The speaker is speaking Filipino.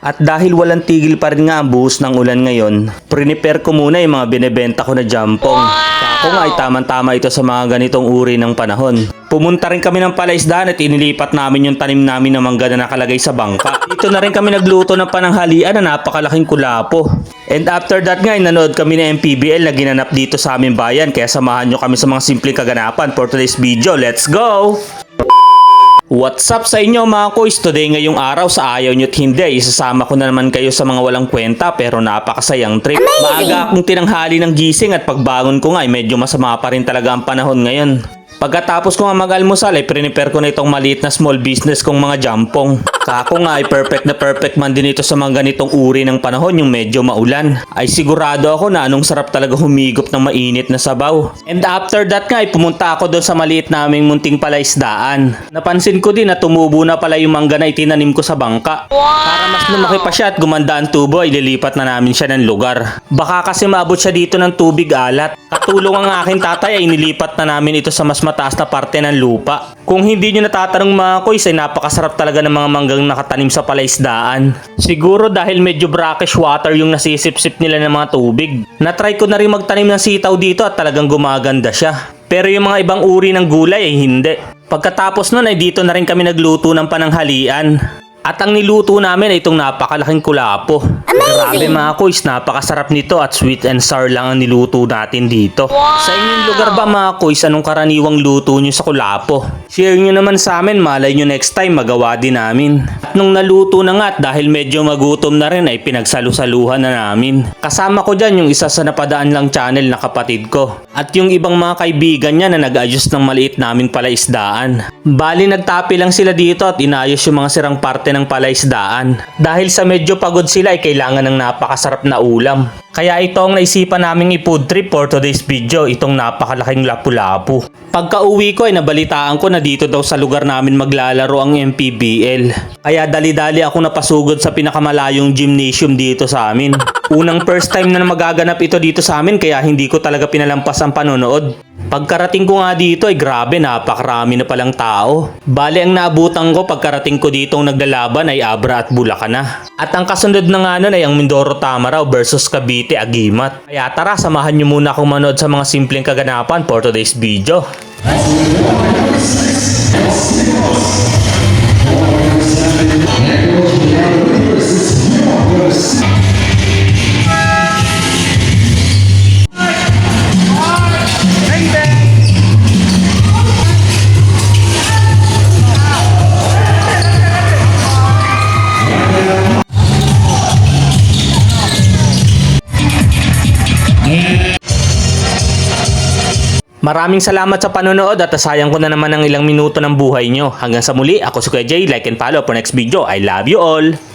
At dahil walang tigil pa rin nga ang buhos ng ulan ngayon, prepare ko muna yung mga binebenta ko na jampong. Ako nga ay tamang-tama ito sa mga ganitong uri ng panahon. Pumunta rin kami ng palaisdaan at inilipat namin yung tanim namin ng mangga na nakalagay sa bangka. Dito na rin kami nagluto ng pananghalian na napakalaking kulapo. And after that nga, nanood kami ng MPBL na ginanap dito sa aming bayan. Kaya samahan nyo kami sa mga simpleng kaganapan for today's video. Let's go! What's up sa inyo mga kuys? Today ngayong araw sa ayaw nyo't hindi, isasama ko na naman kayo sa mga walang kwenta pero napakasayang trip. Maaga akong tinanghali ng gising at pagbangon ko nga ay medyo masama pa rin talaga ang panahon ngayon. Pagkatapos ko nga mag-almusal ay prepare ko na itong maliit na small business kong mga jampong. Kako nga ay perfect na perfect man din ito sa mga ganitong uri ng panahon yung medyo maulan. Ay sigurado ako na anong sarap talaga humigop ng mainit na sabaw. And after that nga ay pumunta ako doon sa maliit naming munting palaisdaan. Napansin ko din na tumubo na pala yung mangga na itinanim ko sa bangka. Para mas lumaki pa siya at gumanda ang tubo ay lilipat na namin siya ng lugar. Baka kasi maabot siya dito ng tubig alat. Katulong ang aking tatay ay nilipat na namin ito sa mas mataas na parte ng lupa. Kung hindi nyo natatanong mga kuys ay napakasarap talaga ng mga manggang nakatanim sa palaisdaan. Siguro dahil medyo brackish water yung nasisip-sip nila ng mga tubig. Natry ko na rin magtanim ng sitaw dito at talagang gumaganda siya. Pero yung mga ibang uri ng gulay ay hindi. Pagkatapos nun ay dito na rin kami nagluto ng pananghalian. At ang niluto namin ay itong napakalaking kulapo. Grabe mga kuys, napakasarap nito at sweet and sour lang ang niluto natin dito. Sa inyong lugar ba mga kuys, anong karaniwang luto nyo sa kulapo? Share nyo naman sa amin, malay nyo next time magawa din namin. At nung naluto na nga at dahil medyo magutom na rin ay pinagsalusaluhan na namin. Kasama ko dyan yung isa sa napadaan lang channel na kapatid ko. At yung ibang mga kaibigan niya na nag-ayos ng maliit namin palaisdaan. Bali nagtapi lang sila dito at inayos yung mga sirang parte ng palaisdaan. Dahil sa medyo pagod sila ay kailangan ng napakasarap na ulam. Kaya ito ang naisipan naming i-food trip for today's video, itong napakalaking lapu-lapu. Pagka uwi ko ay nabalitaan ko na dito daw sa lugar namin maglalaro ang MPBL. Kaya dali-dali ako napasugod sa pinakamalayong gymnasium dito sa amin. Unang first time na magaganap ito dito sa amin kaya hindi ko talaga pinalampas ang panonood. Pagkarating ko nga dito ay grabe napakarami na palang tao. Bali ang naabutan ko pagkarating ko ditong naglalaban ay Abra at Bulacan na. At ang kasunod na nga nun ay ang Mindoro Tamaraw versus Cavite Agimat. Kaya tara samahan nyo muna akong manood sa mga simpleng kaganapan for today's video. Maraming salamat sa panonood at sayang ko na naman ang ilang minuto ng buhay nyo. Hanggang sa muli, ako si Kuya Jay. Like and follow for next video. I love you all!